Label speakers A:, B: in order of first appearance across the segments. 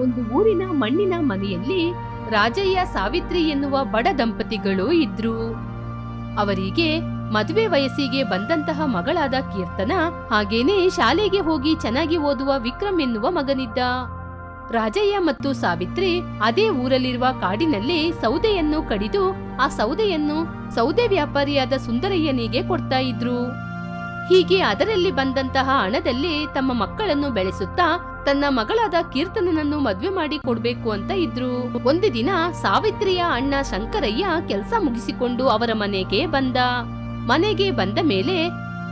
A: ಒಂದು ಊರಿನ ಮಣ್ಣಿನ ಮನೆಯಲ್ಲಿ ರಾಜಯ್ಯ ಸಾವಿತ್ರಿ ಎನ್ನುವ ಬಡ ದಂಪತಿಗಳು ಇದ್ರು. ಅವರಿಗೆ ಮದುವೆ ವಯಸ್ಸಿಗೆ ಬಂದಂತಹ ಮಗಳಾದ ಕೀರ್ತನ ಹಾಗೇನೆ ಶಾಲೆಗೆ ಹೋಗಿ ಚೆನ್ನಾಗಿ ಓದುವ ವಿಕ್ರಮ್ ಎನ್ನುವ ಮಗನಿದ್ದ. ರಾಜಯ್ಯ ಮತ್ತು ಸಾವಿತ್ರಿ ಅದೇ ಊರಲ್ಲಿರುವ ಕಾಡಿನಲ್ಲಿ ಸೌದೆಯನ್ನು ಕಡಿದು ಆ ಸೌದೆಯನ್ನು ಸೌದೆ ವ್ಯಾಪಾರಿಯಾದ ಸುಂದರಯ್ಯನಿಗೆ ಕೊಡ್ತಾ ಇದ್ರು. ಹೀಗೆ ಅದರಲ್ಲಿ ಬಂದಂತಹ ಹಣದಲ್ಲಿ ತಮ್ಮ ಮಕ್ಕಳನ್ನು ಬೆಳೆಸುತ್ತಾ ತನ್ನ ಮಗಳಾದ ಕೀರ್ತನನನ್ನು ಮದ್ವೆ ಮಾಡಿ ಕೊಡ್ಬೇಕು ಅಂತ ಇದ್ರು. ಒಂದು ದಿನ ಸಾವಿತ್ರಿಯ ಅಣ್ಣ ಶಂಕರಯ್ಯ ಕೆಲಸ ಮುಗಿಸಿಕೊಂಡು ಅವರ ಮನೆಗೆ ಬಂದ. ಮನೆಗೆ ಬಂದ ಮೇಲೆ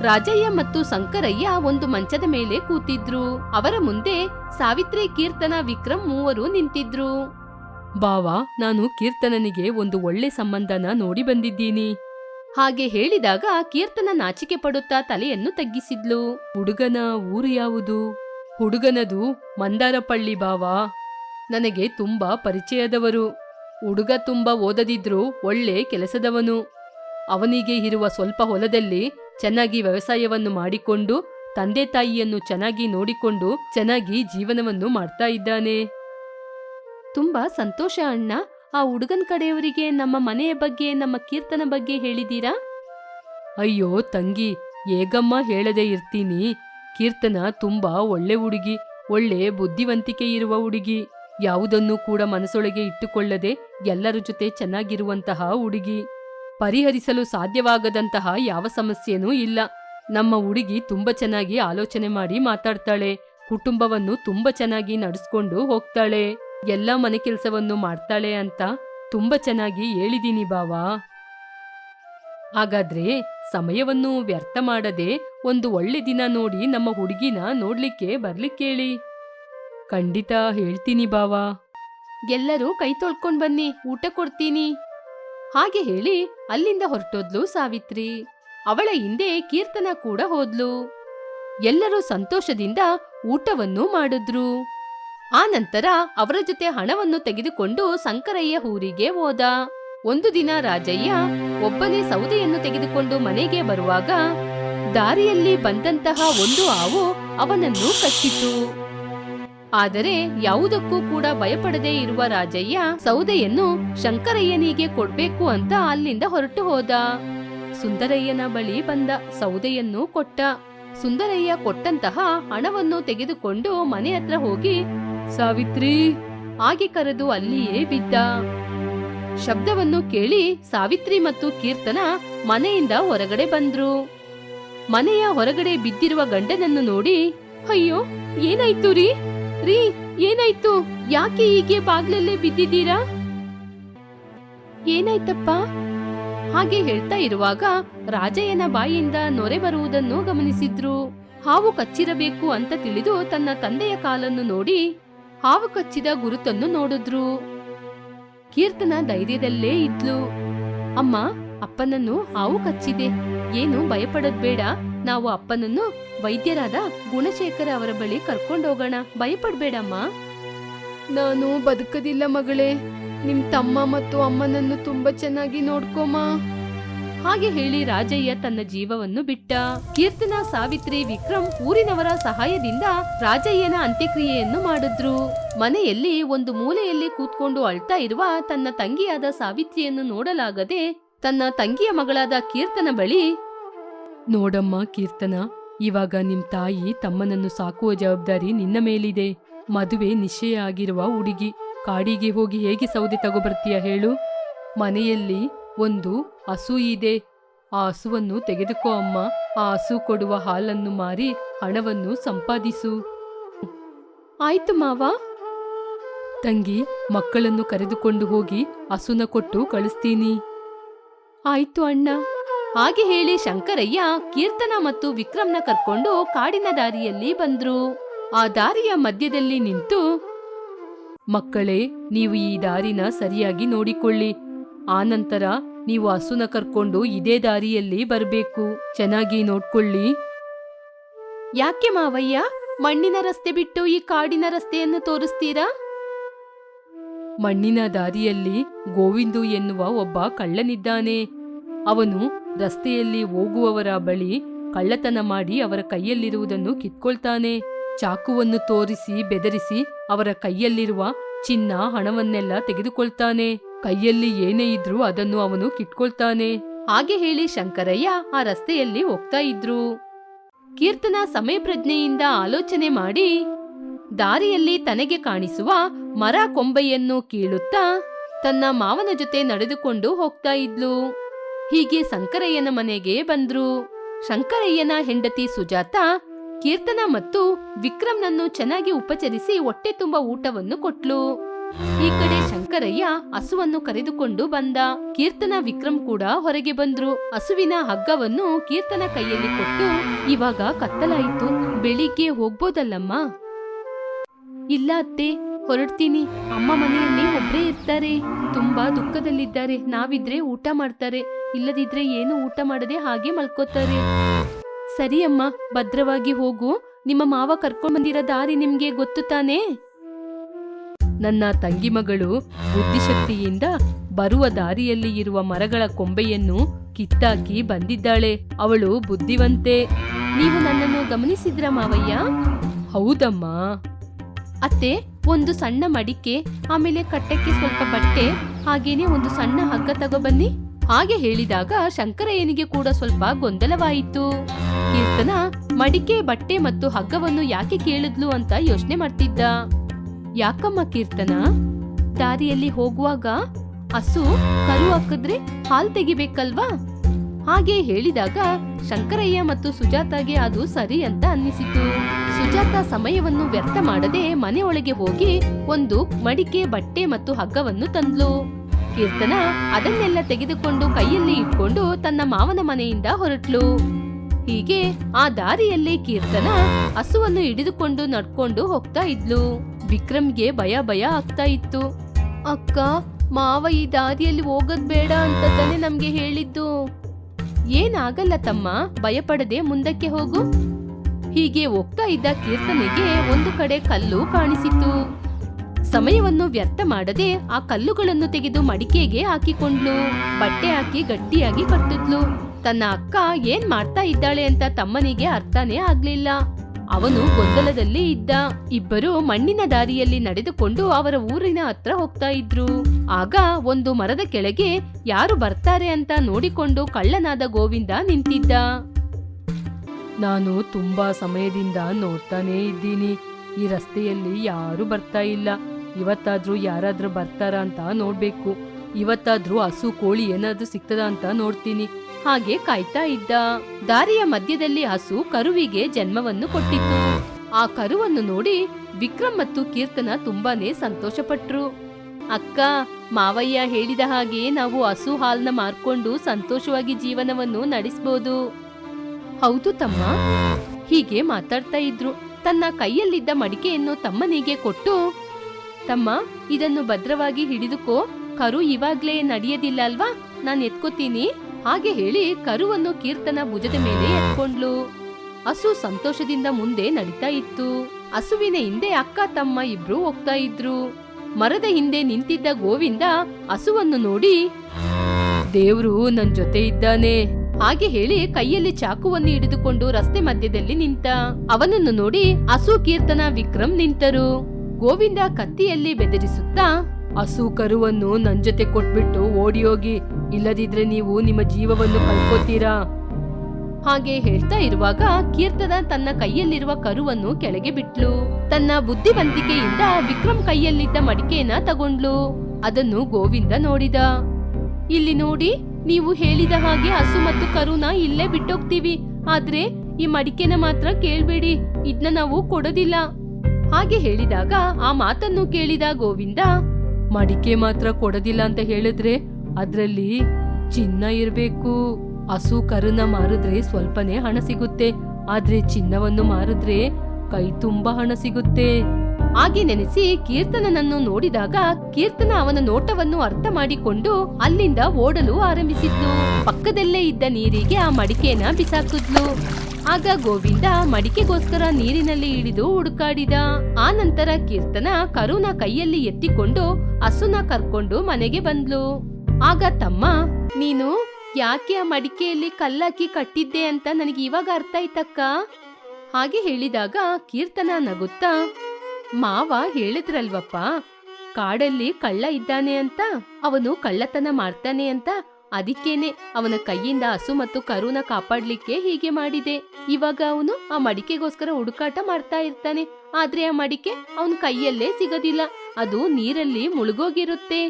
A: ರಾಜಯ್ಯ ಮತ್ತು ಶಂಕರಯ್ಯ ಒಂದು ಮಂಚದ ಮೇಲೆ ಕೂತಿದ್ರು. ಅವರ ಮುಂದೆ ಸಾವಿತ್ರಿ ಕೀರ್ತನ ವಿಕ್ರಮ್ ಮೂವರು ನಿಂತಿದ್ರು. ಬಾವಾ, ನಾನು ಕೀರ್ತನನಿಗೆ ಒಂದು ಒಳ್ಳೆ ಸಂಬಂಧನ ನೋಡಿ ಬಂದಿದ್ದೀನಿ. ಹಾಗೆ ಹೇಳಿದಾಗ ಕೀರ್ತನ ನಾಚಿಕೆ ಪಡುತ್ತಾ ತಲೆಯನ್ನು ತಗ್ಗಿಸಿದ್ಲು. ಹುಡುಗನ ಊರು ಯಾವುದು? ಹುಡುಗನದು ಮಂದಾರಪಳ್ಳಿ ಬಾವಾ. ನನಗೆ ತುಂಬಾ ಪರಿಚಯದವರು. ಹುಡುಗ ತುಂಬಾ ಓದದಿದ್ರೂ ಒಳ್ಳೆ ಕೆಲಸದವನು. ಅವನಿಗೆ ಇರುವ ಸ್ವಲ್ಪ ಹೊಲದಲ್ಲಿ ಚೆನ್ನಾಗಿ ವ್ಯವಸಾಯವನ್ನು ಮಾಡಿಕೊಂಡು, ತಂದೆ ತಾಯಿಯನ್ನು ಚೆನ್ನಾಗಿ ನೋಡಿಕೊಂಡು ಚೆನ್ನಾಗಿ ಜೀವನವನ್ನು ಮಾಡ್ತಾ ಇದ್ದಾನೆ. ತುಂಬಾ ಸಂತೋಷ ಅಣ್ಣ. ಆ ಹುಡುಗನ್ ಕಡೆಯವರಿಗೆ ನಮ್ಮ ಮನೆಯ ಬಗ್ಗೆ, ನಮ್ಮ ಕೀರ್ತನ ಬಗ್ಗೆ ಹೇಳಿದೀರಾ? ಅಯ್ಯೋ ತಂಗಿ, ಹೇಗಮ್ಮ ಹೇಳದೆ ಇರ್ತೀನಿ. ಕೀರ್ತನ ತುಂಬಾ ಒಳ್ಳೆ ಹುಡುಗಿ ಒಳ್ಳೆ ಬುದ್ಧಿವಂತಿಕೆ ಇರುವ ಹುಡುಗಿ ಯಾವುದನ್ನೂ ಕೂಡ ಮನಸೊಳಗೆ ಇಟ್ಟುಕೊಳ್ಳದೆ ಎಲ್ಲರ ಜೊತೆ ಚೆನ್ನಾಗಿರುವಂತಹ ಹುಡುಗಿ ಪರಿಹರಿಸಲು ಸಾಧ್ಯವಾಗದಂತಹ ಯಾವ ಸಮಸ್ಯೆನೂ ಇಲ್ಲ. ನಮ್ಮ ಹುಡುಗಿ ತುಂಬಾ ಚೆನ್ನಾಗಿ ಆಲೋಚನೆ ಮಾಡಿ ಮಾತಾಡ್ತಾಳೆ. ಕುಟುಂಬವನ್ನು ತುಂಬಾ ಚೆನ್ನಾಗಿ ನಡೆಸ್ಕೊಂಡು ಹೋಗ್ತಾಳೆ. ಎಲ್ಲ ಮನೆ ಕೆಲಸವನ್ನು ಮಾಡ್ತಾಳೆ ಅಂತ ತುಂಬಾ ಚೆನ್ನಾಗಿ ಹೇಳಿದೀನಿ ಬಾವಾ. ಹಾಗಾದ್ರೆ ಸಮಯವನ್ನು ವ್ಯರ್ಥ ಮಾಡದೆ ಒಂದು ಒಳ್ಳೆ ದಿನ ನೋಡಿ ನಮ್ಮ ಹುಡುಗಿನ ನೋಡ್ಲಿಕ್ಕೆ ಬರ್ಲಿಕ್ಕೇಳಿ ಖಂಡಿತ ಹೇಳ್ತೀನಿ ಬಾವ. ಎಲ್ಲರೂ ಕೈ ತೊಳ್ಕೊಂಡ್ ಬನ್ನಿ, ಊಟ ಕೊಡ್ತೀನಿ. ಹಾಗೆ ಹೇಳಿ ಅಲ್ಲಿಂದ ಹೊರಟೋದ್ಲು ಸಾವಿತ್ರಿ. ಅವಳ ಹಿಂದೆ ಕೀರ್ತನ ಕೂಡ ಹೋದ್ಲು. ಎಲ್ಲರೂ ಸಂತೋಷದಿಂದ ಊಟವನ್ನು ಮಾಡಿದ್ರು. ಆ ನಂತರ ಅವರ ಜೊತೆ ಹಣವನ್ನು ತೆಗೆದುಕೊಂಡು ಶಂಕರಯ್ಯ ಊರಿಗೆ ಹೋದ. ಒಂದು ದಿನ ರಾಜಯ್ಯ ಒಬ್ಬನೇ ಸೌದೆಯನ್ನು ತೆಗೆದುಕೊಂಡು ಮನೆಗೆ ಬರುವಾಗ ದಾರಿಯಲ್ಲಿ ಬಂದಂತಹ ಒಂದು ಹಾವು ಅವನನ್ನು ಕಚ್ಚಿತು ಆದರೆ ಯಾವುದಕ್ಕೂ ಕೂಡ ಭಯಪಡದೆ ಇರುವ ರಾಜಯ್ಯ ಸೌದೆಯನ್ನು ಶಂಕರಯ್ಯನಿಗೆ ಕೊಡ್ಬೇಕು ಅಂತ ಅಲ್ಲಿಂದ ಹೊರಟು ಹೋದ. ಸುಂದರಯ್ಯನ ಬಳಿ ಬಂದ ಸೌದೆಯನ್ನು ಕೊಟ್ಟ. ಸುಂದರಯ್ಯ ಕೊಟ್ಟಂತಹ ಹಣವನ್ನು ತೆಗೆದುಕೊಂಡು ಮನೆ ಹತ್ರ ಹೋಗಿ, ಸಾವಿತ್ರಿ, ಆಗಿ ಕರೆದು ಅಲ್ಲಿಯೇ ಬಿದ್ದ. ಶಬ್ದವನ್ನು ಕೇಳಿ ಸಾವಿತ್ರಿ ಮತ್ತು ಕೀರ್ತನ ಮನೆಯಿಂದ ಹೊರಗಡೆ ಬಂದ್ರು. ಮನೆಯ ಹೊರಗಡೆ ಬಿದ್ದಿರುವ ಗಂಡನನ್ನು ನೋಡಿ, ಅಯ್ಯೋ, ಏನಾಯ್ತು ರೀ? ರೀ, ಏನಾಯ್ತು? ಯಾಕೆ ಹೀಗೆ ಬಾಗ್ಲಲ್ಲೇ ಬಿದ್ದಿದ್ದೀರಾ? ಏನಾಯ್ತಪ್ಪ? ಹಾಗೆ ಹೇಳ್ತಾ ಇರುವಾಗ ರಾಜಯ್ಯನ ಬಾಯಿಯಿಂದ ನೊರೆ ಬರುವುದನ್ನು ಗಮನಿಸಿದ್ರು. ಹಾವು ಕಚ್ಚಿರಬೇಕು ಅಂತ ತಿಳಿದು ತನ್ನ ತಂದೆಯ ಕಾಲನ್ನು ನೋಡಿ ಹಾವು ಕಚ್ಚಿದ ಗುರುತನ್ನು ನೋಡಿದ್ರು. ಕೀರ್ತನ ಧೈರ್ಯದಲ್ಲೇ ಇದ್ಲು. ಅಮ್ಮ, ಅಪ್ಪನನ್ನು ಹಾವು ಕಚ್ಚಿದೆ. ಏನು ಭಯಪಡೋದ್ ಬೇಡ. ನಾವು ಅಪ್ಪನನ್ನು ವೈದ್ಯರಾದ ಗುಣಶೇಖರ ಅವರ ಬಳಿ ಕರ್ಕೊಂಡೋಗೋಣ ಭಯಪಡ್ಬೇಡಮ್ಮ. ನಾನು ಬದುಕದಿಲ್ಲ ಮಗಳೇ. ನಿಮ್ ತಮ್ಮ ಮತ್ತು ಅಮ್ಮನನ್ನು ತುಂಬಾ ಚೆನ್ನಾಗಿ ನೋಡ್ಕೊಮ್ಮ. ಹಾಗೆ ಹೇಳಿ ರಾಜಯ್ಯ ತನ್ನ ಜೀವವನ್ನು ಬಿಟ್ಟ. ಕೀರ್ತನ ಸಾವಿತ್ರಿ ವಿಕ್ರಮ್ ಊರಿನವರ ಸಹಾಯದಿಂದ ರಾಜಯ್ಯನ ಅಂತ್ಯಕ್ರಿಯೆಯನ್ನು ಮಾಡಿದ್ರು. ಮನೆಯಲ್ಲಿ ಒಂದು ಮೂಲೆಯಲ್ಲಿ ಕೂತ್ಕೊಂಡು ಅಳ್ತಾ ಇರುವ ತನ್ನ ತಂಗಿಯಾದ ಸಾವಿತ್ರಿಯನ್ನು ನೋಡಲಾಗದೆ ತನ್ನ ತಂಗಿಯ ಮಗಳಾದ ಕೀರ್ತನ ಬಳಿ ನೋಡಮ್ಮ, ಕೀರ್ತನ, ಇವಾಗ ನಿಮ್ ತಾಯಿ ತಮ್ಮನನ್ನು ಸಾಕುವ ಜವಾಬ್ದಾರಿ ನಿನ್ನ ಮೇಲಿದೆ. ಮದುವೆ ನಿಶ್ಚಯ ಆಗಿರುವ ಹುಡುಗಿ, ಕಾಡಿಗೆ ಹೋಗಿ ಹೇಗೆ ಸೌದೆ ತಗೋಬರ್ತೀಯ ಹೇಳು. ಮನೆಯಲ್ಲಿ ಒಂದು ಹಸು ಇದೆ. ಆ ಹಸುವನ್ನು ತೆಗೆದುಕೋ ಅಮ್ಮ, ಆ ಹಸು ಕೊಡುವ ಹಾಲನ್ನು ಮಾರಿ ಹಣವನ್ನು ಸಂಪಾದಿಸು. ಆಯ್ತು ಮಾವ. ತಂಗಿ, ಮಕ್ಕಳನ್ನು ಕರೆದುಕೊಂಡು ಹೋಗಿ ಹಸುನ ಕೊಟ್ಟು ಕಳಿಸ್ತೀನಿ. ಆಯ್ತು ಅಣ್ಣ. ಹಾಗೆ ಹೇಳಿ ಶಂಕರಯ್ಯ ಕೀರ್ತನ ಮತ್ತು ವಿಕ್ರಮ್ನ ಕರ್ಕೊಂಡು ಕಾಡಿನ ದಾರಿಯಲ್ಲಿ ಬಂದ್ರು. ಆ ದಾರಿಯ ಮಧ್ಯದಲ್ಲಿ ನಿಂತು, ಮಕ್ಕಳೇ, ನೀವು ಈ ದಾರಿನ ಸರಿಯಾಗಿ ನೋಡಿಕೊಳ್ಳಿ. ಆನಂತರ ನೀವು ಹಸುನ ಕರ್ಕೊಂಡು ಇದೇ ದಾರಿಯಲ್ಲಿ ಬರಬೇಕು. ಚೆನ್ನಾಗಿ ನೋಡ್ಕೊಳ್ಳಿ. ಯಾಕೆ ಮಾವಯ್ಯ? ಮಣ್ಣಿನ ರಸ್ತೆ ಬಿಟ್ಟು ಈ ಕಾಡಿನ ರಸ್ತೆಯನ್ನು ತೋರಿಸ್ತೀರಾ? ಮಣ್ಣಿನ ದಾರಿಯಲ್ಲಿ ಗೋವಿಂದು ಎನ್ನುವ ಒಬ್ಬ ಕಳ್ಳನಿದ್ದಾನೆ. ಅವನು ರಸ್ತೆಯಲ್ಲಿ ಹೋಗುವವರ ಬಳಿ ಕಳ್ಳತನ ಮಾಡಿ ಅವರ ಕೈಯಲ್ಲಿರುವುದನ್ನು ಕಿತ್ಕೊಳ್ತಾನೆ. ಚಾಕುವನ್ನು ತೋರಿಸಿ ಬೆದರಿಸಿ ಅವರ ಕೈಯಲ್ಲಿರುವ ಚಿನ್ನ ಹಣವನ್ನೆಲ್ಲ ತೆಗೆದುಕೊಳ್ತಾನೆ. ಕೈಯಲ್ಲಿ ಏನೇ ಇದ್ರೂ ಅದನ್ನು ಅವನು ಕಿಟ್ಕೊಳ್ತಾನೆ ಹಾಗೆ ಹೇಳಿ ಶಂಕರಯ್ಯ ಆ ರಸ್ತೆಯಲ್ಲಿ ಹೋಗ್ತಾ ಇದ್ರು. ಕೀರ್ತನ ಸಮಯ ಪ್ರಜ್ಞೆಯಿಂದ ಆಲೋಚನೆ ಮಾಡಿ ದಾರಿಯಲ್ಲಿ ತನಗೆ ಕಾಣಿಸುವ ಮರ ಕೊಂಬೆಯನ್ನು ಕೀಳುತ್ತಾ ತನ್ನ ಮಾವನ ಜೊತೆ ನಡೆದುಕೊಂಡು ಹೋಗ್ತಾ ಇದ್ಲು. ಹೀಗೆ ಶಂಕರಯ್ಯನ ಮನೆಗೆ ಬಂದ್ರು. ಶಂಕರಯ್ಯನ ಹೆಂಡತಿ ಸುಜಾತ ಕೀರ್ತನ ಮತ್ತು ವಿಕ್ರಮ್ನನ್ನು ಚೆನ್ನಾಗಿ ಉಪಚರಿಸಿ ಹೊಟ್ಟೆ ತುಂಬ ಊಟವನ್ನು ಕೊಟ್ಲು. ಈ ಕಡೆ ಶಂಕರಯ್ಯ ಹಸುವನ್ನು ಕರೆದುಕೊಂಡು ಬಂದ. ಕೀರ್ತನ ವಿಕ್ರಮ್ ಕೂಡ ಹೊರಗೆ ಬಂದ್ರು. ಹಸುವಿನ ಹಗ್ಗವನ್ನು ಕೀರ್ತನ ಕೈಯಲ್ಲಿ ಕೊಟ್ಟು ಇವಾಗ ಕತ್ತಲಾಯಿತು. ಬೆಳಿಗ್ಗೆ ಹೋಗ್ಬೋದಲ್ಲಮ್ಮ? ಇಲ್ಲ ಅತ್ತೆ, ಹೊರಡ್ತೀನಿ. ಅಮ್ಮ ಮನೆಯಲ್ಲಿ ಒಬ್ಬರೇ ಇರ್ತಾರೆ. ತುಂಬಾ ದುಃಖದಲ್ಲಿದ್ದಾರೆ. ನಾವಿದ್ರೆ ಊಟ ಮಾಡ್ತಾರೆ. ಇಲ್ಲದಿದ್ರೆ ಏನು ಊಟ ಮಾಡದೆ ಹಾಗೆ ಮಲ್ಕೋತಾರೆ. ಸರಿ ಅಮ್ಮ, ಭದ್ರವಾಗಿ ಹೋಗು. ನಿಮ್ಮ ಮಾವ ಕರ್ಕೊಂಡ್ ಬಂದಿರೋ ದಾರಿ ನಿಮ್ಗೆ ಗೊತ್ತು ತಾನೇ? ನನ್ನ ತಂಗಿ ಮಗಳು ಬುದ್ಧಿಶಕ್ತಿಯಿಂದ ಬರುವ ದಾರಿಯಲ್ಲಿ ಇರುವ ಮರಗಳ ಕೊಂಬೆಯನ್ನು ಕಿತ್ತಾಕಿ ಬಂದಿದ್ದಾಳೆ. ಅವಳು ಬುದ್ಧಿವಂತೆ. ನೀವು ನನ್ನನ್ನು ಗಮನಿಸಿದ್ರ ಮಾವಯ್ಯ? ಹೌದಮ್ಮ. ಅತ್ತೆ, ಒಂದು ಸಣ್ಣ ಮಡಿಕೆ, ಆಮೇಲೆ ಕಟ್ಟಕ್ಕೆ ಸ್ವಲ್ಪ ಬಟ್ಟೆ, ಹಾಗೇನೆ ಒಂದು ಸಣ್ಣ ಹಗ್ಗ ತಗೊಬನ್ನಿ ಹಾಗೆ ಹೇಳಿದಾಗ ಶಂಕರಯ್ಯನಿಗೆ ಕೂಡ ಸ್ವಲ್ಪ ಗೊಂದಲವಾಯಿತು. ಕೀರ್ತನ ಮಡಿಕೆ, ಬಟ್ಟೆ ಮತ್ತು ಹಗ್ಗವನ್ನು ಯಾಕೆ ಕೇಳಿದ್ಲು ಅಂತ ಯೋಚನೆ ಮಾಡ್ತಿದ್ದ. ಯಾಕಮ್ಮ ಕೀರ್ತನ? ದಾರಿಯಲ್ಲಿ ಹೋಗುವಾಗ ಹಸು ಕರು ಹಾಕಿದ್ರೆ ಹಾಲ್ ತೆಗಿಬೇಕಲ್ವಾ? ಹಾಗೆ ಹೇಳಿದಾಗ ಶಂಕರಯ್ಯ ಮತ್ತು ಸುಜಾತಾಗೆ ಅದು ಸರಿ ಅಂತ ಅನ್ನಿಸಿತು. ಸುಜಾತ ಸಮಯವನ್ನು ವ್ಯರ್ಥ ಮಾಡದೆ ಮನೆಯೊಳಗೆ ಹೋಗಿ ಒಂದು ಮಡಿಕೆ, ಬಟ್ಟೆ ಮತ್ತು ಹಗ್ಗವನ್ನು ತಂದ್ಲು. ಕೀರ್ತನ ಅದನ್ನೆಲ್ಲ ತೆಗೆದುಕೊಂಡು ಕೈಯಲ್ಲಿ ಇಟ್ಕೊಂಡು ತನ್ನ ಮಾವನ ಮನೆಯಿಂದ ಹೊರಟ್ಲು. ಹೀಗೆ ಆ ದಾರಿಯಲ್ಲಿ ಕೀರ್ತನ ಹಸುವನ್ನು ಹಿಡಿದುಕೊಂಡು ನಡ್ಕೊಂಡು ಹೋಗ್ತಾ ಇದ್ಲು. ವಿಕ್ರಮ್ಗೆ ಭಯ ಭಯ ಆಗ್ತಾ ಇತ್ತು. ಅಕ್ಕ, ಮಾವ ಈ ದಾರಿಯಲ್ಲಿ ಹೋಗೋದ್ ಬೇಡ ಅಂತ ತಾನೇ ನಮ್ಗೆ ಹೇಳಿದ್ದು. ಏನಾಗಲ್ಲ ತಮ್ಮ, ಭಯಪಡದೆ ಮುಂದಕ್ಕೆ ಹೋಗು. ಹೀಗೆ ಹೋಗ್ತಾ ಇದ್ದ ಕೀರ್ತನೆಗೆ ಒಂದು ಕಡೆ ಕಲ್ಲು ಕಾಣಿಸಿತು. ಸಮಯವನ್ನು ವ್ಯರ್ಥ ಮಾಡದೆ ಆ ಕಲ್ಲುಗಳನ್ನು ತೆಗೆದು ಮಡಿಕೆಗೆ ಹಾಕಿಕೊಂಡ್ಲು. ಬಟ್ಟೆ ಹಾಕಿ ಗಟ್ಟಿಯಾಗಿ ಕಟ್ಟಿದ್ಲು. ತನ್ನ ಅಕ್ಕ ಏನ್ ಮಾಡ್ತಾ ಇದ್ದಾಳೆ ಅಂತ ತಮ್ಮನಿಗೆ ಅರ್ಥನೇ ಆಗ್ಲಿಲ್ಲ. ಅವನು ಗೊಂದಲದಲ್ಲಿ ಇದ್ದ. ಇಬ್ಬರು ಮಣ್ಣಿನ ದಾರಿಯಲ್ಲಿ ನಡೆದುಕೊಂಡು ಅವರ ಊರಿನ ಹತ್ರ ಹೋಗ್ತಾ ಇದ್ರು. ಆಗ ಒಂದು ಮರದ ಕೆಳಗೆ ಯಾರು ಬರ್ತಾರೆ ಅಂತ ನೋಡಿಕೊಂಡು ಕಳ್ಳನಾದ ಗೋವಿಂದ ನಿಂತಿದ್ದ. ನಾನು ತುಂಬಾ ಸಮಯದಿಂದ ನೋಡ್ತಾನೇ ಇದ್ದೀನಿ. ಈ ರಸ್ತೆಯಲ್ಲಿ ಯಾರು ಬರ್ತಾ ಇಲ್ಲ. ಇವತ್ತಾದ್ರೂ ಯಾರಾದ್ರೂ ಬರ್ತಾರ ಅಂತ ನೋಡ್ಬೇಕು. ಇವತ್ತಾದ್ರೂ ಹಸು ಕೋಳಿ ಏನಾದ್ರೂ ಸಿಗ್ತದ ಅಂತ ನೋಡ್ತೀನಿ. ಹಾಗೆ ಕಾಯ್ತಾ ಇದ್ದ. ದಾರಿಯ ಮಧ್ಯದಲ್ಲಿ ಹಸು ಕರುವಿಗೆ ಜನ್ಮವನ್ನು ಕೊಟ್ಟಿತ್ತು. ಆ ಕರುವನ್ನು ನೋಡಿ ವಿಕ್ರಮ್ ಮತ್ತು ಕೀರ್ತನ ತುಂಬಾನೇ ಸಂತೋಷಪಟ್ರು. ಅಕ್ಕ, ಮಾವಯ್ಯ ಹೇಳಿದ ಹಾಗೆ ನಾವು ಹಸು ಹಾಲ್ನ ಮಾರ್ಕೊಂಡು ಸಂತೋಷವಾಗಿ ಜೀವನವನ್ನು ನಡೆಸಬಹುದು ಹೌದು ತಮ್ಮ. ಹೀಗೆ ಮಾತಾಡ್ತಾ ಇದ್ರು. ತನ್ನ ಕೈಯಲ್ಲಿದ್ದ ಮಡಿಕೆಯನ್ನು ತಮ್ಮನಿಗೆ ಕೊಟ್ಟು ತಮ್ಮ, ಇದನ್ನು ಭದ್ರವಾಗಿ ಹಿಡಿದುಕೋ. ಕರು ಇವಾಗ್ಲೇ ನಡೆಯದಿಲ್ಲ ಅಲ್ವಾ? ನಾನ್ ಎತ್ಕೋತೀನಿ. ಹಾಗೆ ಹೇಳಿ ಕರುವನ್ನು ಕೀರ್ತನ ಭುಜದ ಮೇಲೆ ಎತ್ಕೊಂಡ್ಲು. ಹಸು ಸಂತೋಷದಿಂದ ಮುಂದೆ ನಡೀತಾ ಇತ್ತು. ಹಸುವಿನ ಹಿಂದೆ ಅಕ್ಕ, ತಮ್ಮ ಇಬ್ರು ಹೋಗ್ತಾ ಇದ್ರು. ಮರದ ಹಿಂದೆ ನಿಂತಿದ್ದ ಗೋವಿಂದ ಹಸುವನ್ನು ನೋಡಿ, ದೇವ್ರು ನನ್ ಜೊತೆ ಇದ್ದಾನೆ. ಹಾಗೆ ಹೇಳಿ ಕೈಯಲ್ಲಿ ಚಾಕುವನ್ನು ಹಿಡಿದುಕೊಂಡು ರಸ್ತೆ ಮಧ್ಯದಲ್ಲಿ ನಿಂತ, ಅವನನ್ನು ನೋಡಿ ಹಸು ಕೀರ್ತನ ವಿಕ್ರಮ್ ನಿಂತರು. ಗೋವಿಂದ ಕತ್ತಿಯಲ್ಲಿ ಬೆದರಿಸುತ್ತಾ ಹಸು ಕರುವನ್ನು ನನ್ ಜೊತೆ ಕೊಟ್ಬಿಟ್ಟು ಓಡಿ ಹೋಗಿ ಇಲ್ಲದಿದ್ರೆ ನೀವು ನಿಮ್ಮ ಜೀವವನ್ನು ಕಳ್ಕೋತೀರಾ? ಹಾಗೆ ಹೇಳ್ತಾ ಇರುವಾಗ ಕೀರ್ತನ ತನ್ನ ಕೈಯಲ್ಲಿರುವ ಕರುವನ್ನು ಕೆಳಗೆ ಬಿಟ್ಲು. ತನ್ನ ಬುದ್ಧಿವಂತಿಕೆಯಿಂದ ವಿಕ್ರಮ್ ಕೈಯಲ್ಲಿದ್ದ ಮಡಿಕೆಯನ್ನ ತಗೊಂಡ್ಲು. ಅದನ್ನು ಗೋವಿಂದ ನೋಡಿದ. ಇಲ್ಲಿ ನೋಡಿ, ನೀವು ಹೇಳಿದ ಹಾಗೆ ಹಸು ಮತ್ತು ಕರುನ ಇಲ್ಲೇ ಬಿಟ್ಟೋಗ್ತೀವಿ. ಆದ್ರೆ ಈ ಮಡಿಕೆನ ಮಾತ್ರ ಕೇಳ್ಬೇಡಿ. ಇದನ್ನ ನಾವು ಕೊಡೋದಿಲ್ಲ. ಹಾಗೆ ಹೇಳಿದಾಗ ಆ ಮಾತನ್ನು ಕೇಳಿದ ಗೋವಿಂದ, ಮಡಿಕೆ ಮಾತ್ರ ಕೊಡೋದಿಲ್ಲ ಅಂತ ಹೇಳಿದ್ರೆ ಅದ್ರಲ್ಲಿ ಚಿನ್ನ ಇರಬೇಕು. ಹಸು ಕರುನ ಮಾರಿದ್ರೆ ಸ್ವಲ್ಪನೇ ಹಣ ಸಿಗುತ್ತೆ. ಆದ್ರೆ ಚಿನ್ನವನ್ನು ಮಾರಿದ್ರೆ ಕೈ ತುಂಬಾ ಹಣ ಸಿಗುತ್ತೆ. ಹಾಗೆ ನೆನೆಸಿ ಕೀರ್ತನನನ್ನು ನೋಡಿದಾಗ ಕೀರ್ತನ ಅವನ ನೋಟವನ್ನು ಅರ್ಥ ಮಾಡಿಕೊಂಡು ಅಲ್ಲಿಂದ ಓಡಲು ಆರಂಭಿಸಿದ್ಲು. ಪಕ್ಕದಲ್ಲೇ ಇದ್ದ ನೀರಿಗೆ ಆ ಮಡಿಕೆನ ಬಿಸಾಕಿದ್ಲು. ಆಗ ಗೋವಿಂದ ಮಡಿಕೆಗೋಸ್ಕರ ನೀರಿನಲ್ಲಿ ಇಳಿದು ಹುಡುಕಾಡಿದ. ಆ ನಂತರ ಕೀರ್ತನ ಕರುನ ಕೈಯಲ್ಲಿ ಎತ್ತಿಕೊಂಡು ಹಸುನ ಕರ್ಕೊಂಡು ಮನೆಗೆ ಬಂದ್ಲು. ಆಗ ತಮ್ಮ, ನೀನು ಯಾಕೆ ಆ ಮಡಿಕೆಯಲ್ಲಿ ಕಲ್ಲಾಕಿ ಕಟ್ಟಿದ್ದೆ ಅಂತ ನನಗೆ ಇವಾಗ ಅರ್ಥ ಆಯ್ತಕ್ಕ? ಹಾಗೆ ಹೇಳಿದಾಗ ಕೀರ್ತನ ನಗುತ್ತಾ, ಮಾವ ಹೇಳಿದ್ರಲ್ವಪ್ಪ, ಕಾಡಲ್ಲಿ ಕಳ್ಳ ಇದ್ದಾನೆ ಅಂತ, ಅವನು ಕಳ್ಳತನ ಮಾಡ್ತಾನೆ ಅಂತ ಅದಕ್ಕೇನೆ ಅವನ ಕೈಯಿಂದ ಹಸು ಮತ್ತು ಕರುನ ಕಾಪಾಡ್ಲಿಕ್ಕೆ ಹೀಗೆ ಮಾಡಿದೆ. ಇವಾಗ ಅವನು ಆ ಮಡಿಕೆಗೋಸ್ಕರ ಹುಡುಕಾಟ ಮಾಡ್ತಾ ಇರ್ತಾನೆ. ಆದ್ರೆ ಆ ಮಡಿಕೆ ಅವನ ಕೈಯಲ್ಲೇ ಸಿಗೋದಿಲ್ಲ. ಅದು ನೀರಲ್ಲಿ ಮುಳುಗೋಗಿರುತ್ತೆ.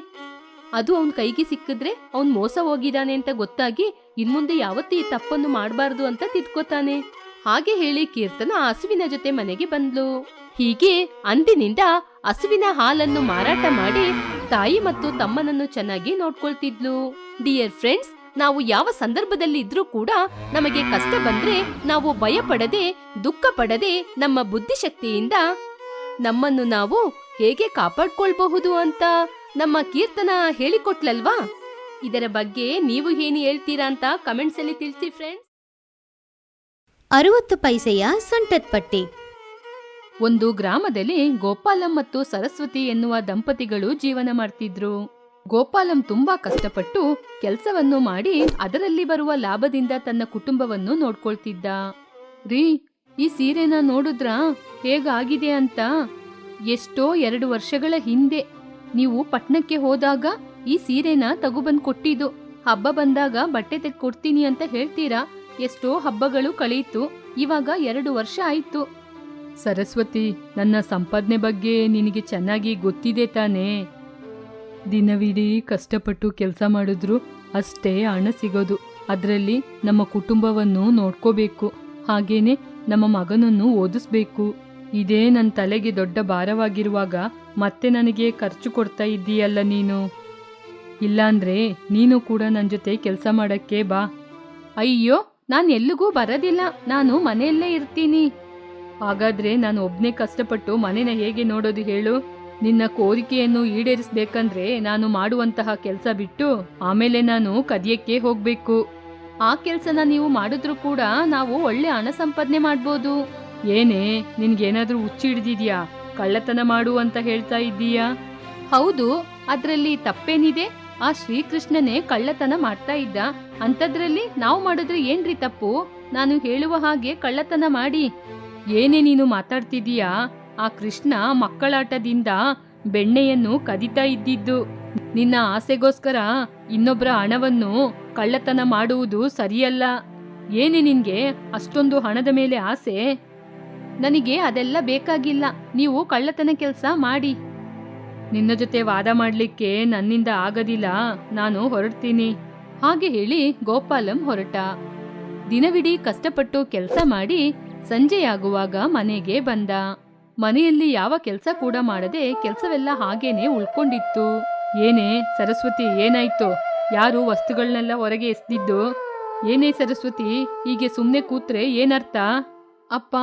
A: ಅದು ಅವನ ಕೈಗೆ ಸಿಕ್ಕಿದ್ರೆ ಅವನ್ ಮೋಸ ಹೋಗಿದಾನೆ ಅಂತ ಗೊತ್ತಾಗಿ ಇನ್ಮುಂದೆ ಯಾವತ್ತೂ ಈ ತಪ್ಪನ್ನು ಮಾಡಬಾರ್ದು ಅಂತ ತಿದ್ಕೋತಾನೆ. ಹಾಗೆ ಹೇಳಿ ಕೀರ್ತನ ಹಸುವಿನ ಜೊತೆ ಮನೆಗೆ ಬಂದ್ಲು. ಹೀಗೆ ಅಂದಿನಿಂದ ಹಸುವಿನ ಹಾಲನ್ನು ಮಾರಾಟ ಮಾಡಿ ತಾಯಿ ಮತ್ತು ತಮ್ಮನನ್ನು ಚೆನ್ನಾಗಿ ನೋಡ್ಕೊಳ್ತಿದ್ಲು. ಡಿಯರ್ ಫ್ರೆಂಡ್ಸ್ ನಾವು ಯಾವ ಸಂದರ್ಭದಲ್ಲಿ ಇದ್ರೂ ಕೂಡ ನಮಗೆ ಕಷ್ಟ ಬಂದ್ರೆ ನಾವು ಭಯ ಪಡದೆ ದುಃಖ ಪಡದೆ ನಮ್ಮ ಬುದ್ಧಿಶಕ್ತಿಯಿಂದ ನಮ್ಮನ್ನು ನಾವು ಹೇಗೆ ಕಾಪಾಡ್ಕೊಳ್ಬಹುದು ಅಂತ ನಮ್ಮ ಕೀರ್ತನ ಹೇಳಿಕೊಟ್ಲಲ್ವಾ? ಇದರ ಬಗ್ಗೆ ನೀವು ಏನು ಹೇಳ್ತೀರಾ ಅಂತ ಕಮೆಂಟ್ಸ್ ಅಲ್ಲಿ ತಿಳಿಸಿ ಫ್ರೆಂಡ್ಸ್
B: ಅರವತ್ತು ಪೈಸೆಯ ಸೊಂಟದ ಪಟ್ಟಿ.
A: ಒಂದು ಗ್ರಾಮದಲ್ಲಿ ಗೋಪಾಲಂ ಮತ್ತು ಸರಸ್ವತಿ ಎನ್ನುವ ದಂಪತಿಗಳು ಜೀವನ ಮಾಡ್ತಿದ್ರು. ಗೋಪಾಲಂ ತುಂಬಾ ಕಷ್ಟಪಟ್ಟು ಕೆಲಸವನ್ನು ಮಾಡಿ ಅದರಲ್ಲಿ ಬರುವ ಲಾಭದಿಂದ ತನ್ನ ಕುಟುಂಬವನ್ನು ನೋಡ್ಕೊಳ್ತಿದ್ದ. ರೀ, ಈ ಸೀರೆನ ನೋಡಿದ್ರಾ? ಹೇಗಾಗಿದೆ ಅಂತ? ಎಷ್ಟೋ ಎರಡು ವರ್ಷಗಳ ಹಿಂದೆ ನೀವು ಪಟ್ನಕ್ಕೆ ಹೋದಾಗ ಈ ಸೀರೆನ ತಗುಬಂದ್ ಕೊಟ್ಟಿದ್ದು. ಹಬ್ಬ ಬಂದಾಗ ಬಟ್ಟೆ ತೆಕ್ಕೊಡ್ತೀನಿ ಅಂತ ಹೇಳ್ತೀರಾ? ಎಷ್ಟೋ ಹಬ್ಬಗಳು ಕಳೆಯಿತು ಇವಾಗ ಎರಡು ವರ್ಷ ಆಯ್ತು. ಸರಸ್ವತಿ, ನನ್ನ ಸಂಪಾದನೆ ಬಗ್ಗೆ ನಿನಗೆ ಚೆನ್ನಾಗಿ ಗೊತ್ತಿದೆ ತಾನೇ? ದಿನವಿಡೀ ಕಷ್ಟಪಟ್ಟು ಕೆಲಸ ಮಾಡಿದ್ರು ಅಷ್ಟೇ ಹಣ ಸಿಗೋದು. ಅದರಲ್ಲಿ ನಮ್ಮ ಕುಟುಂಬವನ್ನು ನೋಡ್ಕೋಬೇಕು. ಹಾಗೇನೆ ನಮ್ಮ ಮಗನನ್ನು ಓದಿಸ್ಬೇಕು. ಇದೇ ನನ್ನ ತಲೆಗೆ ದೊಡ್ಡ ಭಾರವಾಗಿರುವಾಗ ಮತ್ತೆ ನನಗೆ ಖರ್ಚು ಕೊಡ್ತಾ ಇದ್ದೀಯಲ್ಲ ನೀನು? ಇಲ್ಲಾಂದ್ರೆ ನೀನು ಕೂಡ ನನ್ನ ಜೊತೆ ಕೆಲಸ ಮಾಡಕ್ಕೆ ಬಾ. ಅಯ್ಯೋ, ನಾನು ಎಲ್ಲಿಗೂ ಬರೋದಿಲ್ಲ. ನಾನು ಮನೆಯಲ್ಲೇ ಇರ್ತೀನಿ. ಹಾಗಾದ್ರೆ ನಾನು ಒಬ್ನೇ ಕಷ್ಟಪಟ್ಟು ಮನೆನ ಹೇಗೆ ನೋಡೋದು ಹೇಳು? ನಿನ್ನ ಕೋರಿಕೆಯನ್ನು ಈಡೇರಿಸ್ಬೇಕಂದ್ರೆ ನಾನು ಮಾಡುವಂತಹ ಕೆಲಸ ಬಿಟ್ಟು ಆಮೇಲೆ ನಾನು ಕದಿಯಕ್ಕೆ ಹೋಗ್ಬೇಕು. ಆ ಕೆಲ್ಸನ ನೀವು ಮಾಡಿದ್ರು ಕೂಡ ನಾವು ಒಳ್ಳೆ ಹಣ ಸಂಪಾದನೆ ಮಾಡ್ಬೋದು. ಏನೇ, ನಿನ್ಗೇನಾದ್ರೂ ಹುಚ್ಚಿ ಹಿಡ್ದಿದ್ಯಾ? ಕಳ್ಳತನ ಮಾಡು ಅಂತ ಹೇಳ್ತಾ ಇದ್ದೀಯಾ? ಹೌದು, ಅದ್ರಲ್ಲಿ ತಪ್ಪೇನಿದೆ? ಆ ಶ್ರೀಕೃಷ್ಣನೇ ಕಳ್ಳತನ ಮಾಡ್ತಾ ಇದ್ದ. ಅಂಥದ್ರಲ್ಲಿ ನಾವು ಮಾಡಿದ್ರೆ ಏನ್ರಿ ತಪ್ಪು? ನಾನು ಹೇಳುವ ಹಾಗೆ ಕಳ್ಳತನ ಮಾಡಿ. ಏನೇ ನೀನು ಮಾತಾಡ್ತಿದೀಯಾ ಆ ಕೃಷ್ಣ ಮಕ್ಕಳಾಟದಿಂದ ಬೆಣ್ಣೆಯನ್ನು ಕದಿತಾ ಇದ್ದಿದ್ದು. ನಿನ್ನ ಆಸೆಗೋಸ್ಕರ ಇನ್ನೊಬ್ಬರ ಹಣವನ್ನು ಕಳ್ಳತನ ಮಾಡುವುದು ಸರಿಯಲ್ಲ. ಏನೇ ನಿನ್ಗೆ ಅಷ್ಟೊಂದು ಹಣದ ಮೇಲೆ ಆಸೆ? ನನಗೆ ಅದೆಲ್ಲ ಬೇಕಾಗಿಲ್ಲ. ನೀವು ಕಳ್ಳತನ ಕೆಲಸ ಮಾಡಿ. ನಿನ್ನ ಜೊತೆ ವಾದ ಮಾಡಲಿಕ್ಕೆ ನನ್ನಿಂದ ಆಗದಿಲ್ಲ. ನಾನು ಹೊರಡ್ತೀನಿ. ಹಾಗೆ ಹೇಳಿ ಗೋಪಾಲಂ ಹೊರಟ. ದಿನವಿಡೀ ಕಷ್ಟಪಟ್ಟು ಕೆಲಸ ಮಾಡಿ ಸಂಜೆಯಾಗುವಾಗ ಮನೆಗೆ ಬಂದ. ಮನೆಯಲ್ಲಿ ಯಾವ ಕೆಲಸ ಕೂಡ ಮಾಡದೆ ಕೆಲಸವೆಲ್ಲ ಹಾಗೇನೆ ಉಳ್ಕೊಂಡಿತ್ತು. ಏನೇ ಸರಸ್ವತಿ ಏನಾಯ್ತು? ಯಾರು ವಸ್ತುಗಳನ್ನೆಲ್ಲ ಹೊರಗೆ ಎಸ್ದಿದ್ದು? ಏನೇ ಸರಸ್ವತಿ, ಹೀಗೆ ಸುಮ್ಮನೆ ಕೂತ್ರೆ ಏನರ್ಥ? ಅಪ್ಪ,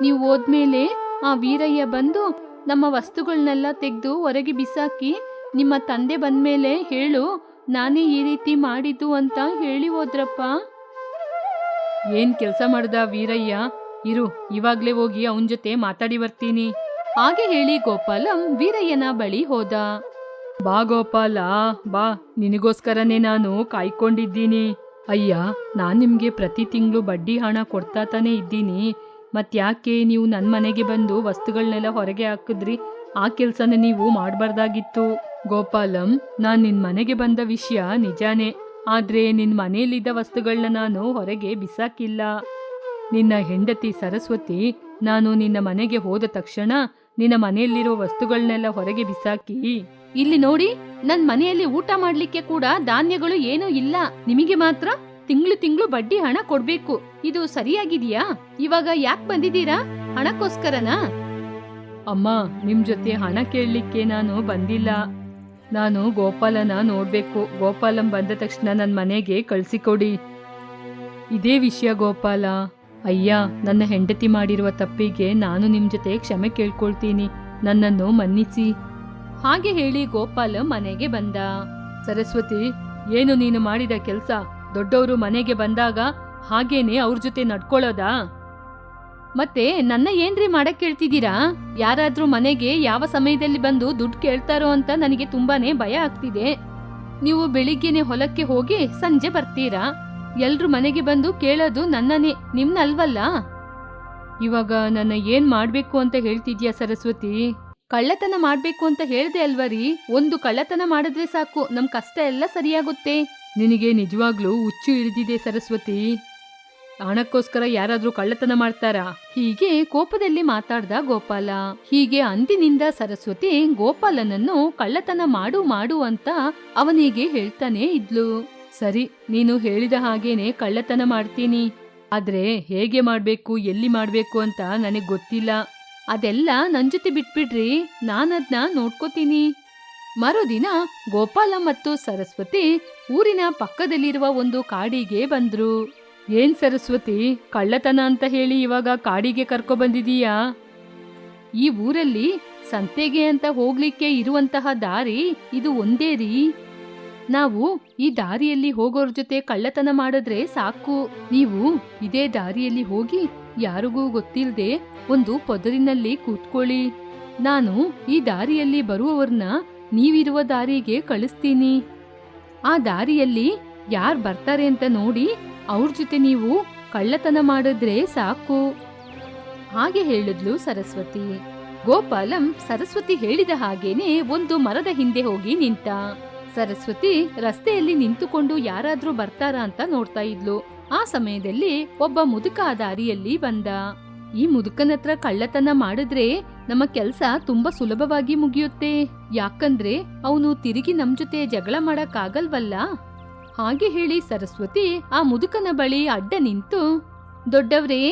A: ನೀವು ಹೋದ್ಮೇಲೆ ಆ ವೀರಯ್ಯ ಬಂದು ನಮ್ಮ ವಸ್ತುಗಳನ್ನೆಲ್ಲ ತೆಗೆದು ಹೊರಗೆ ಬಿಸಾಕಿ ನಿಮ್ಮ ತಂದೆ ಬಂದ್ಮೇಲೆ ಹೇಳು, ನಾನೇ ಈ ರೀತಿ ಮಾಡಿದ್ದು ಅಂತ ಹೇಳಿ ಹೋದ್ರಪ್ಪ. ಏನ್ ಕೆಲಸ ಮಾಡ್ದ ವೀರಯ್ಯ? ಇರು, ಇವಾಗ್ಲೇ ಹೋಗಿ ಅವನ್ ಜೊತೆ ಮಾತಾಡಿ ಬರ್ತೀನಿ. ಹಾಗೆ ಹೇಳಿ ಗೋಪಾಲಂ ವೀರಯ್ಯನ ಬಳಿ ಹೋದ. ಬಾ ಗೋಪಾಲ, ಬಾ, ನಿನಗೋಸ್ಕರನೇ ನಾನು ಕಾಯ್ಕೊಂಡಿದ್ದೀನಿ. ಅಯ್ಯ, ನಾನ್ ನಿಮ್ಗೆ ಪ್ರತಿ ತಿಂಗಳು ಬಡ್ಡಿ ಹಣ ಕೊಡ್ತಾ ತಾನೇ ಇದ್ದೀನಿ. ಮತ್ಯಾಕೆ ನೀವು ನನ್ನ ಮನೆಗೆ ಬಂದು ವಸ್ತುಗಳನ್ನೆಲ್ಲ ಹೊರಗೆ ಹಾಕಿದ್ರಿ? ಆ ಕೆಲಸನ ನೀವು ಮಾಡಬಾರ್ದಾಗಿತ್ತು. ಗೋಪಾಲಂ, ನಾನ್ ನಿನ್ ಮನೆಗೆ ಬಂದ ವಿಷಯ ನಿಜಾನೇ. ಆದ್ರೆ ನಿನ್ ಮನೆಯಲ್ಲಿದ್ದ ವಸ್ತುಗಳನ್ನ ನಾನು ಹೊರಗೆ ಬಿಸಾಕಿಲ್ಲ. ನಿನ್ನ ಹೆಂಡತಿ ಸರಸ್ವತಿ ನಾನು ನಿನ್ನ ಮನೆಗೆ ಹೋದ ತಕ್ಷಣ ನಿನ್ನ ಮನೆಯಲ್ಲಿರೋ ವಸ್ತುಗಳನ್ನೆಲ್ಲ ಹೊರಗೆ ಬಿಸಾಕಿ. ಇಲ್ಲಿ ನೋಡಿ ನನ್ ಮನೆಯಲ್ಲಿ ಊಟ ಮಾಡ್ಲಿಕ್ಕೆ ಕೂಡ ಧಾನ್ಯಗಳು ಏನೂ ಇಲ್ಲ. ನಿಮಗೆ ಮಾತ್ರ ತಿಂಗಳು ತಿಂಗಳು ಬಡ್ಡಿ ಹಣ ಕೊಡ್ಬೇಕು. ಇದು ಸರಿಯಾಗಿದೆಯಾ? ಇವಾಗ ಯಾಕೆ ಬಂದಿದ್ದೀರಾ? ಹಣಕ್ಕೋಸ್ಕರನಾ? ಅಮ್ಮ ನಿಮ್ ಜೊತೆ ಹಣ ಕೇಳಲಿಕ್ಕೆ ನಾನು ಬಂದಿಲ್ಲ. ನಾನು ಗೋಪಾಲನ ನೋಡ್ಬೇಕು. ಗೋಪಾಲಂ ಬಂದ ತಕ್ಷಣ ನನ್ನ ಮನೆಗೆ ಕಳ್ಸಿಕೊಡಿ. ಇದೇ ವಿಷಯ ಗೋಪಾಲ. ಅಯ್ಯ, ನನ್ನ ಹೆಂಡತಿ ಮಾಡಿರುವ ತಪ್ಪಿಗೆ ನಾನು ನಿಮ್ ಜೊತೆ ಕ್ಷಮೆ ಕೇಳ್ಕೊಳ್ತೀನಿ. ನನ್ನನ್ನು ಮನ್ನಿಸಿ. ಹಾಗೆ ಹೇಳಿ ಗೋಪಾಲ ಮನೆಗೆ ಬಂದ. ಸರಸ್ವತಿ, ಏನು ನೀನು ಮಾಡಿದ ಕೆಲಸ? ದೊಡ್ಡವರು ಮನೆಗೆ ಬಂದಾಗ ಹಾಗೇನೆ ಅವ್ರ ಜೊತೆ ನಡ್ಕೊಳ್ಳೋದಾ ಮತ್ತೆ ನನ್ನ ಏನ್ರಿ ಮಾಡಕ್ ಕೇಳ್ತಿದ್ದೀರಾ? ಯಾರಾದ್ರೂ ಮನೆಗೆ ಯಾವ ಸಮಯದಲ್ಲಿ ಬಂದು ದುಡ್ಡು ಕೇಳ್ತಾರೋ ಅಂತ ನನಗೆ ತುಂಬಾನೇ ಭಯ ಆಗ್ತಿದೆ. ನೀವು ಬೆಳಿಗ್ಗೆನೆ ಹೊಲಕ್ಕೆ ಹೋಗಿ ಸಂಜೆ ಬರ್ತೀರಾ? ಎಲ್ರು ಮನೆಗೆ ಬಂದು ಕೇಳೋದು ನನ್ನನೇ, ನಿಮ್ನಲ್ವಲ್ಲ? ಇವಾಗ ನನ್ನ ಏನ್ ಮಾಡ್ಬೇಕು ಅಂತ ಹೇಳ್ತಿದ್ಯಾ ಸರಸ್ವತಿ? ಕಳ್ಳತನ ಮಾಡ್ಬೇಕು ಅಂತ ಹೇಳ್ದೆ ಅಲ್ವರಿ ಒಂದು ಕಳ್ಳತನ ಮಾಡಿದ್ರೆ ಸಾಕು, ನಮ್ ಕಷ್ಟ ಎಲ್ಲ ಸರಿಯಾಗುತ್ತೆ. ನಿನಗೆ ನಿಜವಾಗ್ಲೂ ಹುಚ್ಚು ಹಿಡಿದಿದೆ ಸರಸ್ವತಿ. ಹಣಕ್ಕೋಸ್ಕರ ಯಾರಾದ್ರೂ ಕಳ್ಳತನ ಮಾಡ್ತಾರಾ? ಹೀಗೆ ಕೋಪದಲ್ಲಿ ಮಾತಾಡ್ದ ಗೋಪಾಲ. ಹೀಗೆ ಅಂದಿನಿಂದ ಸರಸ್ವತಿ ಗೋಪಾಲನನ್ನು ಕಳ್ಳತನ ಮಾಡು ಮಾಡು ಅಂತ ಅವನಿಗೆ ಹೇಳ್ತಾನೆ ಇದ್ಲು. ಸರಿ, ನೀನು ಹೇಳಿದ ಹಾಗೇನೆ ಕಳ್ಳತನ ಮಾಡ್ತೀನಿ. ಆದ್ರೆ ಹೇಗೆ ಮಾಡ್ಬೇಕು, ಎಲ್ಲಿ ಮಾಡ್ಬೇಕು ಅಂತ ನನಗೆ ಗೊತ್ತಿಲ್ಲ. ಅದೆಲ್ಲ ನನ್ ಜೊತೆ ಬಿಟ್ಬಿಡ್ರಿ, ನಾನದ್ನ ನೋಡ್ಕೋತೀನಿ. ಮರುದಿನ ಗೋಪಾಲ ಮತ್ತು ಸರಸ್ವತಿ ಊರಿನ ಪಕ್ಕದಲ್ಲಿರುವ ಒಂದು ಕಾಡಿಗೆ ಬಂದ್ರು. ಏನ್ ಸರಸ್ವತಿ, ಕಳ್ಳತನ ಅಂತ ಹೇಳಿ ಇವಾಗ ಕಾಡಿಗೆ ಕರ್ಕೊ ಬಂದಿದೀಯಾ? ಈ ಊರಲ್ಲಿ ಸಂತೆಗೆ ಅಂತ ಹೋಗ್ಲಿಕ್ಕೆ ಇರುವಂತಹ ದಾರಿ ಇದು ಒಂದೇ ರೀ? ನಾವು ಈ ದಾರಿಯಲ್ಲಿ ಹೋಗೋರ್ ಜೊತೆ ಕಳ್ಳತನ ಮಾಡಿದ್ರೆ ಸಾಕು. ನೀವು ಇದೇ ದಾರಿಯಲ್ಲಿ ಹೋಗಿ ಯಾರಿಗೂ ಗೊತ್ತಿಲ್ಲದೆ ಒಂದು ಪೊದರಿನಲ್ಲಿ ಕೂತ್ಕೊಳ್ಳಿ. ನಾನು ಈ ದಾರಿಯಲ್ಲಿ ಬರುವವರನ್ನ ನೀವಿರುವ ದಾರಿಗೆ ಕಳಿಸ್ತೀನಿ. ಆ ದಾರಿಯಲ್ಲಿ ಯಾರ್ ಬರ್ತಾರೆ ಅಂತ ನೋಡಿ ಅವ್ರ ಜೊತೆ ನೀವು ಕಳ್ಳತನ ಮಾಡಿದ್ರೆ ಸಾಕು. ಹಾಗೆ ಹೇಳಿದ್ಲು ಸರಸ್ವತಿ. ಗೋಪಾಲಂ ಸರಸ್ವತಿ ಹೇಳಿದ ಹಾಗೇನೆ ಒಂದು ಮರದ ಹಿಂದೆ ಹೋಗಿ ನಿಂತ. ಸರಸ್ವತಿ ರಸ್ತೆಯಲ್ಲಿ ನಿಂತುಕೊಂಡು ಯಾರಾದ್ರೂ ಬರ್ತಾರಾ ಅಂತ ನೋಡ್ತಾ ಇದ್ಲು. ಆ ಸಮಯದಲ್ಲಿ ಒಬ್ಬ ಮುದುಕ ದಾರಿಯಲ್ಲಿ ಬಂದ. ಈ ಮುದುಕನತ್ರ ಕಳ್ಳತನ ಮಾಡಿದ್ರೆ ನಮ್ಮ ಕೆಲ್ಸ ತುಂಬಾ ಸುಲಭವಾಗಿ ಮುಗಿಯುತ್ತೆ. ಯಾಕಂದ್ರೆ ಅವನು ತಿರುಗಿ ನಮ್ ಜೊತೆ ಜಗಳ ಮಾಡಕ್ಕಾಗಲ್ವಲ್ಲ? ಹಾಗೆ ಹೇಳಿ ಸರಸ್ವತಿ ಆ ಮುದುಕನ ಬಳಿ ಅಡ್ಡ ನಿಂತು, ದೊಡ್ಡವ್ರೇ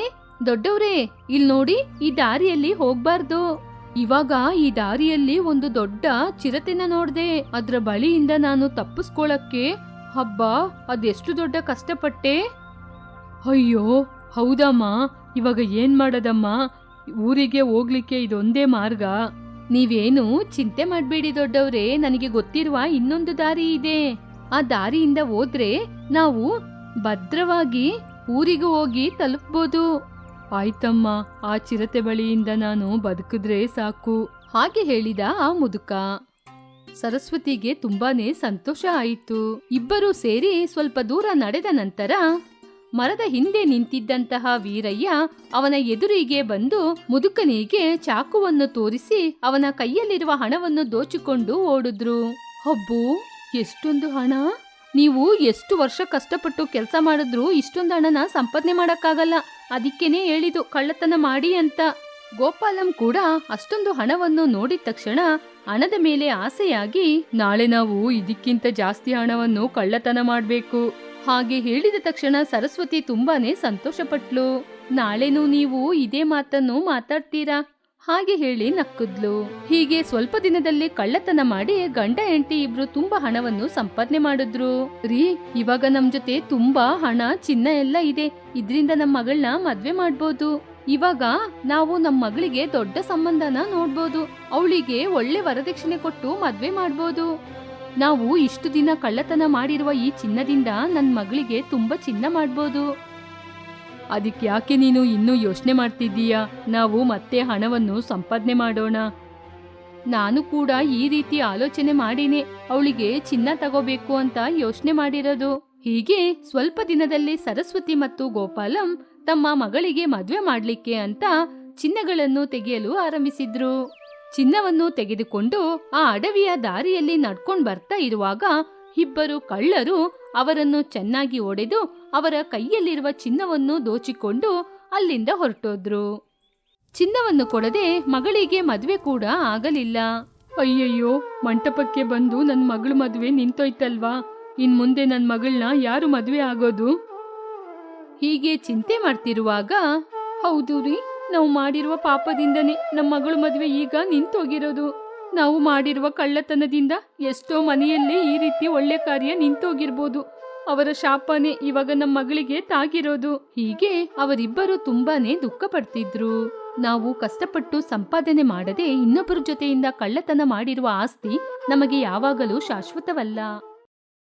A: ದೊಡ್ಡವ್ರೇ ಇಲ್ ನೋಡಿ ಈ ದಾರಿಯಲ್ಲಿ ಹೋಗ್ಬಾರ್ದು. ಇವಾಗ ಈ ದಾರಿಯಲ್ಲಿ ಒಂದು ದೊಡ್ಡ ಚಿರತೆನ ನೋಡ್ದೆ, ಅದ್ರ ಬಳಿಯಿಂದ ನಾನು ತಪ್ಪಿಸ್ಕೊಳಕ್ಕೆ? ಹಬ್ಬ, ಅದೆಷ್ಟು ದೊಡ್ಡ ಕಷ್ಟಪಟ್ಟೆ? ಅಯ್ಯೋ, ಹೌದಮ್ಮ, ಇವಾಗ ಏನ್ ಮಾಡದಮ್ಮ? ಊರಿಗೆ ಹೋಗ್ಲಿಕ್ಕೆ ಇದೊಂದೇ ಮಾರ್ಗ. ನೀವೇನು ಚಿಂತೆ ಮಾಡಬೇಡಿ ದೊಡ್ಡವ್ರೆ, ನನಗೆ ಗೊತ್ತಿರುವ ಇನ್ನೊಂದು ದಾರಿ ಇದೆ. ಆ ದಾರಿಯಿಂದ ಹೋದ್ರೆ ನಾವು ಭದ್ರವಾಗಿ ಊರಿಗೆ ಹೋಗಿ ತಲುಪ್ಬೋದು. ಆಯ್ತಮ್ಮ, ಆ ಚಿರತೆ ಬಳಿಯಿಂದ ನಾನು ಬದುಕಿದ್ರೆ ಸಾಕು. ಹಾಗೆ ಹೇಳಿದ ಆ ಮುದುಕ. ಸರಸ್ವತಿಗೆ ತುಂಬಾನೇ ಸಂತೋಷ ಆಯಿತು. ಇಬ್ಬರೂ ಸೇರಿ ಸ್ವಲ್ಪ ದೂರ ನಡೆದ ನಂತರ ಮರದ ಹಿಂದೆ ನಿಂತಿದ್ದಂತಹ ವೀರಯ್ಯ ಅವನ ಎದುರಿಗೆ ಬಂದು ಮುದುಕನಿಗೆ ಚಾಕುವನ್ನು ತೋರಿಸಿ ಅವನ ಕೈಯಲ್ಲಿರುವ ಹಣವನ್ನು ದೋಚಿಕೊಂಡು ಓಡಿದ್ರು. ಹಬ್ಬು, ಎಷ್ಟೊಂದು ಹಣ? ನೀವು ಎಷ್ಟು ವರ್ಷ ಕಷ್ಟಪಟ್ಟು ಕೆಲಸ ಮಾಡಿದ್ರು ಇಷ್ಟೊಂದು ಹಣನ ಸಂಪಾದನೆ ಮಾಡಕ್ಕಾಗಲ್ಲ. ಅದಕ್ಕೇನೆ ಹೇಳಿದು ಕಳ್ಳತನ ಮಾಡಿ ಅಂತ. ಗೋಪಾಲಂ ಕೂಡ ಅಷ್ಟೊಂದು ಹಣವನ್ನು ನೋಡಿದ ತಕ್ಷಣ ಹಣದ ಮೇಲೆ ಆಸೆಯಾಗಿ, ನಾಳೆ ನಾವು ಇದಕ್ಕಿಂತ ಜಾಸ್ತಿ ಹಣವನ್ನು ಕಳ್ಳತನ ಮಾಡಬೇಕು. ಹಾಗೆ ಹೇಳಿದ ತಕ್ಷಣ ಸರಸ್ವತಿ ತುಂಬಾನೇ ಸಂತೋಷಪಟ್ಲು. ನಾಳೆನೂ ನೀವು ಇದೇ ಮಾತನ್ನು ಮಾತಾಡ್ತೀರಾ? ಹಾಗೆ ಹೇಳಿ ನಕ್ಕುದ್ಲು. ಹೀಗೆ ಸ್ವಲ್ಪ ದಿನದಲ್ಲಿ ಕಳ್ಳತನ ಮಾಡಿ ಗಂಡ ಹೆಂಡತಿ ಇಬ್ರು ತುಂಬಾ ಹಣವನ್ನು ಸಂಪಾದನೆ ಮಾಡಿದ್ರು. ರೀ, ಇವಾಗ ನಮ್ ಜೊತೆ ತುಂಬಾ ಹಣ, ಚಿನ್ನ ಎಲ್ಲ ಇದೆ. ಇದ್ರಿಂದ ನಮ್ ಮಗಳನ್ನ ಮದ್ವೆ ಮಾಡ್ಬೋದು. ಇವಾಗ ನಾವು ನಮ್ ಮಗಳಿಗೆ ದೊಡ್ಡ ಸಂಬಂಧನ ನೋಡ್ಬೋದು. ಅವಳಿಗೆ ಒಳ್ಳೆ ವರದಕ್ಷಿಣೆ ಕೊಟ್ಟು ಮದ್ವೆ ಮಾಡ್ಬೋದು. ನಾವು ಇಷ್ಟು ದಿನ ಕಳ್ಳತನ ಮಾಡಿರುವ ಈ ಚಿನ್ನದಿಂದ ನನ್ ಮಗಳಿಗೆ ತುಂಬಾ ಚಿನ್ನ ಮಾಡ್ಬೋದು. ಅದಕ್ಕೆ ಯಾಕೆ ನೀನು ಇನ್ನೂ ಯೋಚನೆ ಮಾಡ್ತಿದ್ದೀಯಾ? ನಾವು ಮತ್ತೆ ಹಣವನ್ನು ಸಂಪಾದನೆ ಮಾಡೋಣ. ನಾನು ಕೂಡ ಈ ರೀತಿ ಆಲೋಚನೆ ಮಾಡಿನೇ. ಅವಳಿಗೆ ಚಿನ್ನ ತಗೋಬೇಕು ಅಂತ ಯೋಚನೆ ಮಾಡಿರೋದು. ಹೀಗೆ ಸ್ವಲ್ಪ ದಿನದಲ್ಲಿ ಸರಸ್ವತಿ ಮತ್ತು ಗೋಪಾಲಂ ತಮ್ಮ ಮಗಳಿಗೆ ಮದುವೆ ಮಾಡಲಿಕ್ಕೆ ಅಂತ ಚಿನ್ನಗಳನ್ನು ತೆಗೆಯಲು ಆರಂಭಿಸಿದ್ರು. ಚಿನ್ನವನ್ನು ತೆಗೆದುಕೊಂಡು ಆ ಅಡವಿಯ ದಾರಿಯಲ್ಲಿ ನಡ್ಕೊಂಡು ಬರ್ತಾ ಇರುವಾಗ ಇಬ್ಬರು ಕಳ್ಳರು ಅವರನ್ನು ಚೆನ್ನಾಗಿ ಒಡೆದು ಅವರ ಕೈಯಲ್ಲಿರುವ ಚಿನ್ನವನ್ನು ದೋಚಿಕೊಂಡು ಅಲ್ಲಿಂದ ಹೊರಟೋದ್ರು. ಚಿನ್ನವನ್ನು ಕೊಡದೆ ಮಗಳಿಗೆ ಮದುವೆ ಕೂಡ ಆಗಲಿಲ್ಲ. ಅಯ್ಯಯ್ಯೋ, ಮಂಟಪಕ್ಕೆ ಬಂದು ನನ್ನ ಮಗಳು ಮದುವೆ ನಿಂತೋಯ್ತಲ್ವಾ? ಇನ್ ಮುಂದೆ ನನ್ನ ಮಗಳನ್ನ ಯಾರು ಮದುವೆ ಆಗೋದು? ಹೀಗೆ ಚಿಂತೆ ಮಾಡ್ತಿರುವಾಗ, ಹೌದು ರೀ, ನಾವು ಮಾಡಿರುವ ಪಾಪದಿಂದನೇ ನಮ್ಮ ಮಗಳು ಮದುವೆ ಈಗ ನಿಂತೋಗಿರೋದು. ನಾವು ಮಾಡಿರುವ ಕಳ್ಳತನದಿಂದ ಎಷ್ಟೋ ಮನೆಯಲ್ಲಿ ಈ ರೀತಿ ಒಳ್ಳೆ ಕಾರ್ಯ ನಿಂತೋಗಿರ್ಬೋದು. ಅವರ ಶಾಪನೆ ಇವಾಗ ನಮ್ಮ ಮಗಳಿಗೆ ತಾಗಿರೋದು. ಹೀಗೆ ಅವರಿಬ್ಬರು ತುಂಬಾನೇ ದುಃಖ ಪಡ್ತಿದ್ರು. ನಾವು ಕಷ್ಟಪಟ್ಟು ಸಂಪಾದನೆ ಮಾಡದೆ ಇನ್ನೊಬ್ಬರ ಜೊತೆಯಿಂದ ಕಳ್ಳತನ ಮಾಡಿರುವ ಆಸ್ತಿ ನಮಗೆ ಯಾವಾಗಲೂ ಶಾಶ್ವತವಲ್ಲ.